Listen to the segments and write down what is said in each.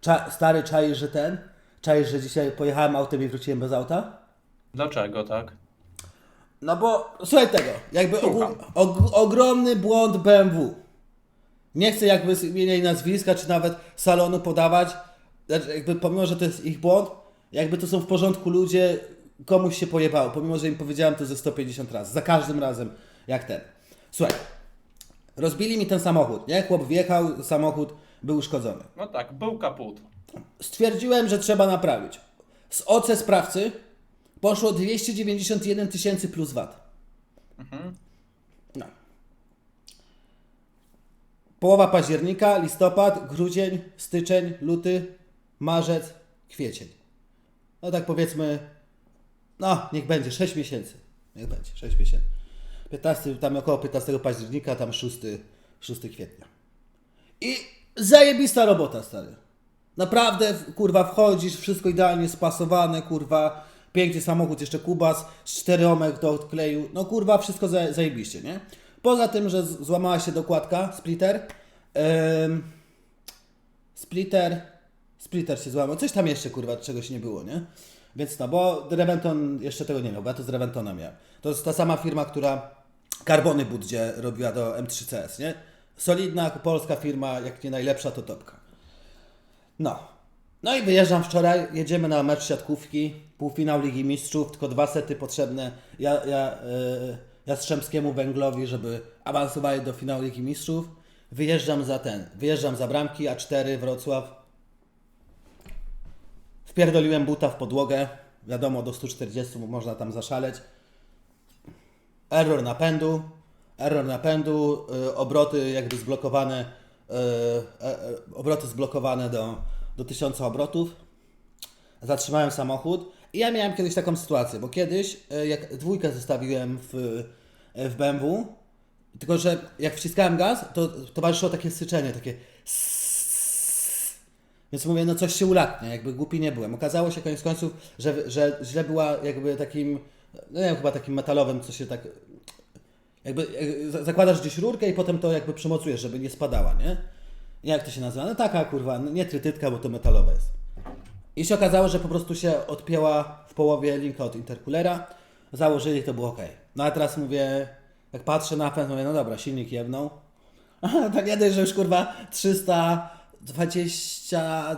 Cza, stary czaisz, że ten? Czaisz, że dzisiaj pojechałem autem i wróciłem bez auta? Dlaczego tak? No bo, słuchaj tego, jakby ogó- og, ogromny błąd BMW. Nie chcę jakby imienia i nazwiska, czy nawet salonu podawać, znaczy jakby pomimo, że to jest ich błąd, jakby to są w porządku ludzie, komuś się pojebało, pomimo, że im powiedziałem to ze 150 razy, za każdym razem, jak ten. Słuchaj, rozbili mi ten samochód, nie? Chłop wjechał, samochód był uszkodzony. No tak, był kaput. Stwierdziłem, że trzeba naprawić. Z OC sprawcy poszło 291 tysięcy plus VAT. No. Połowa października, listopad, grudzień, styczeń, luty, marzec, kwiecień. No tak powiedzmy, no niech będzie 6 miesięcy. Niech będzie 6 miesięcy. 15, tam około 15 października, tam 6, 6 kwietnia. I zajebista robota, stary. Naprawdę, kurwa, wchodzisz, wszystko idealnie spasowane, kurwa, piękny samochód, jeszcze kubas, czteromek do odkleju, no kurwa, wszystko za, zajebiście, nie? Poza tym, że złamała się dokładka, splitter, em, splitter, splitter się złamał, coś tam jeszcze, kurwa, czegoś nie było, nie? Więc no, bo Reventon jeszcze tego nie miał, bo ja to z Reventona miałem. To jest ta sama firma, która Carbony Buddzie robiła do M3CS, nie? Solidna polska firma, jak nie najlepsza, to topka. No. No i wyjeżdżam wczoraj, jedziemy na mecz siatkówki, półfinał Ligi Mistrzów, tylko dwa sety potrzebne ja, ja, yy, Jastrzębskiemu Węglowi, żeby awansowali do finału Ligi Mistrzów. Wyjeżdżam za ten, wyjeżdżam za bramki, A4 Wrocław. Wpierdoliłem buta w podłogę, wiadomo do 140 można tam zaszaleć. Error napędu, error napędu, y, obroty jakby zblokowane, y, e, e, obroty zblokowane do, do 1000 obrotów. Zatrzymałem samochód i ja miałem kiedyś taką sytuację, bo kiedyś y, jak dwójkę zostawiłem w, w BMW, tylko że jak wciskałem gaz, to towarzyszyło takie syczenie, takie więc mówię, no coś się ulatnia, jakby głupi nie byłem. Okazało się koniec końców, że, że źle była jakby takim, no nie wiem, chyba takim metalowym, co się tak, jakby jak za- zakładasz gdzieś rurkę i potem to jakby przymocujesz, żeby nie spadała, nie? Jak to się nazywa? No taka kurwa, nie trytytka, bo to metalowe jest. I się okazało, że po prostu się odpięła w połowie linka od interkulera, założyli, to było ok. No a teraz mówię, jak patrzę na pęd, mówię, no dobra, silnik jebnął, tak nie dość, że już kurwa 320, 20,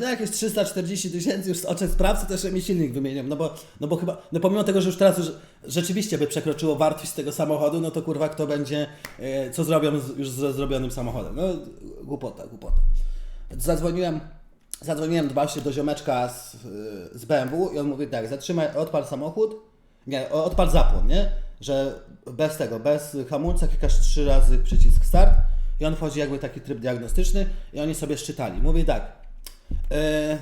no jakieś 340 tysięcy już z oczek sprawcy, jeszcze mi silnik wymienią, no bo, no bo chyba, no pomimo tego, że już teraz już rzeczywiście by przekroczyło wartość tego samochodu, no to kurwa kto będzie, e, co zrobią z, już ze zrobionym samochodem, no głupota, głupota. Zadzwoniłem, zadzwoniłem właśnie do ziomeczka z, y, z BMW i on mówi tak, zatrzymaj, odpal samochód, nie, odpal zapłon, nie? Że bez tego, bez hamulca klikasz trzy razy przycisk start i on wchodzi jakby taki tryb diagnostyczny i oni sobie szczytali. Mówi tak, y,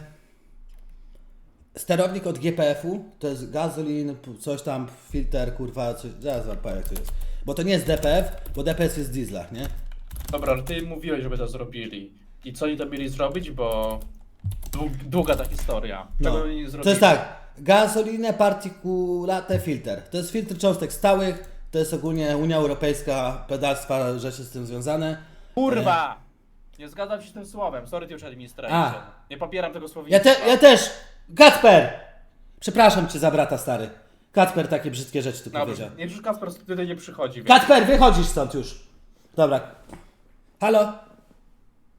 sterownik od GPF-u, to jest gazolin, coś tam, filter, kurwa, coś, zaraz wam powiem jak to jest. Bo to nie jest DPF, bo DPF jest w dieslach, nie? Dobra, ale ty mówiłeś, żeby to zrobili. I co oni to mieli zrobić, bo dłu- długa ta historia. Czego No. oni nie zrobili? To jest tak, gasolinę particulate filter. To jest filtr cząstek stałych, to jest ogólnie Unia Europejska, pedalstwa, rzeczy z tym związane. Kurwa! Nie zgadzam się z tym słowem. Sorry, ty już administration. A. Nie popieram tego Ja, słownictwa. te, ja też! Kacper! Przepraszam cię za brata, stary. Kacper takie brzydkie rzeczy tu powiedział. Dobrze, nie już Kasper tutaj nie przychodzi. Więc... Kacper, wychodzisz stąd już. Dobra. Halo?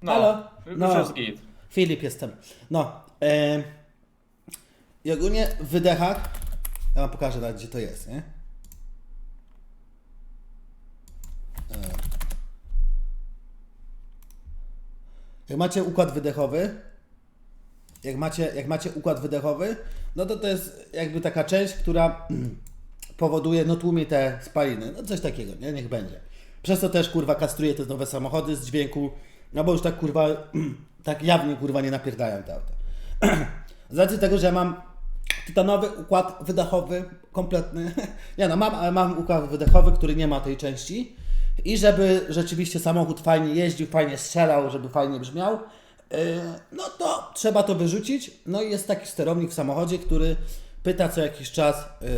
No, halo? Już No. jest git. Filip jestem. No. em, I ogólnie w wydechach. Ja wam pokażę nawet, gdzie to jest, nie? Jak macie układ wydechowy, jak macie, jak macie układ wydechowy, no to to jest jakby taka część, która powoduje, no tłumie te spaliny, no coś takiego, nie? Niech będzie. Przez to też, kurwa, kastruje te nowe samochody z dźwięku, no bo już tak, kurwa, tak jawnie, kurwa, nie napierdają te auta. Z racji tego, że mam tytanowy układ wydechowy kompletny, nie no, mam, ale mam układ wydechowy, który nie ma tej części i żeby rzeczywiście samochód fajnie jeździł, fajnie strzelał, żeby fajnie brzmiał, yy, no to trzeba to wyrzucić. No i jest taki sterownik w samochodzie, który pyta co jakiś czas, yy,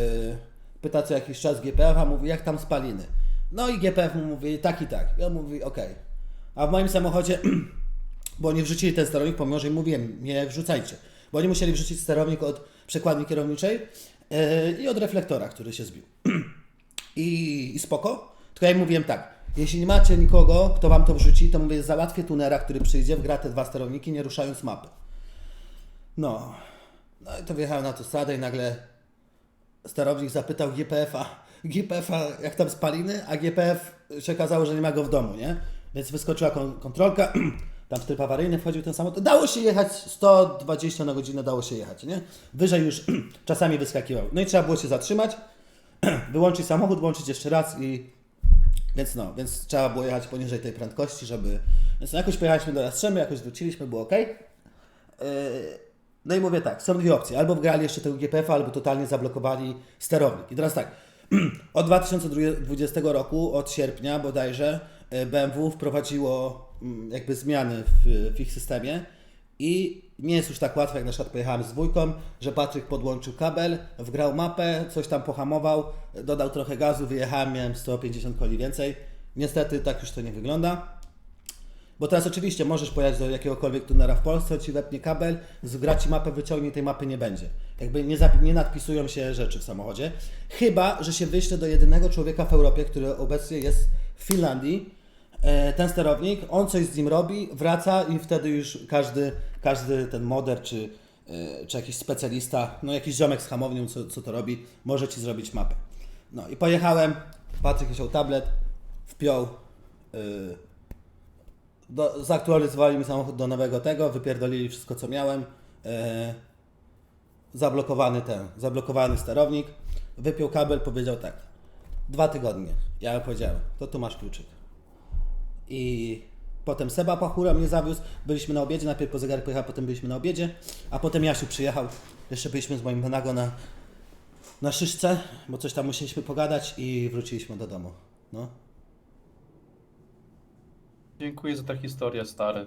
pyta co jakiś czas GPF-a, mówi jak tam spaliny. No i GPF mu mówi tak i tak. I on mówi ok. A w moim samochodzie bo oni wrzucili ten sterownik, pomimo że im mówiłem, nie wrzucajcie. Bo oni musieli wrzucić sterownik od przekładni kierowniczej yy, i od reflektora, który się zbił. I, I spoko. Tylko ja im mówiłem tak, jeśli nie macie nikogo, kto wam to wrzuci, to mówię, załatwię tunera, który przyjdzie, wgra te dwa sterowniki, nie ruszając mapy. No. No i to wjechałem na autostradę i nagle sterownik zapytał GPF-a, GPF-a jak tam spaliny, a GPF się okazało, że nie ma go w domu, nie? Więc wyskoczyła kon- kontrolka, tam w tryb awaryjny wchodził ten samochód. Dało się jechać 120 na godzinę, dało się jechać, nie? Wyżej już czasami wyskakiwał. No i trzeba było się zatrzymać, wyłączyć samochód, włączyć jeszcze raz i więc no, więc trzeba było jechać poniżej tej prędkości, żeby. Więc no jakoś pojechaliśmy do Jastrzębia, jakoś wróciliśmy, było ok. No i mówię tak, są dwie opcje. Albo wgrali jeszcze tego GPF, albo totalnie zablokowali sterownik. I teraz tak, od 2020 roku, od sierpnia bodajże, e, BMW wprowadziło mm, jakby zmiany w, w ich systemie i nie jest już tak łatwo, jak na przykład pojechałem z dwójką, że Patryk podłączył kabel, wgrał mapę, coś tam pohamował, dodał trochę gazu, wyjechałem, miałem 150 koli więcej. Niestety tak już to nie wygląda. Bo teraz oczywiście możesz pojechać do jakiegokolwiek tunera w Polsce, ci wepnie kabel, zgra ci mapę, wyciągnie, tej mapy nie będzie. Jakby nie, nie nadpisują się rzeczy w samochodzie. Chyba, że się wyśle do jedynego człowieka w Europie, który obecnie jest w Finlandii, ten sterownik, on coś z nim robi, wraca i wtedy już każdy, każdy ten moder czy, e, czy jakiś specjalista, no jakiś ziomek z hamownią, co, co to robi, może ci zrobić mapę. No i pojechałem, Patryk wziął tablet, wpiął, y, do, zaktualizowali mi samochód do nowego tego, wypierdolili wszystko co miałem. E, zablokowany ten, zablokowany sterownik. Wypiął kabel, powiedział tak. Dwa tygodnie. Ja powiedziałem, to tu masz kluczyk. I potem Seba Pachura mnie zawiózł. Byliśmy na obiedzie, najpierw po zegarek pojechał, potem byliśmy na obiedzie, a potem Jasiu przyjechał. Jeszcze byliśmy z moim Benago na, na szyszce, bo coś tam musieliśmy pogadać i wróciliśmy do domu. No. Dziękuję za tę historię, stary.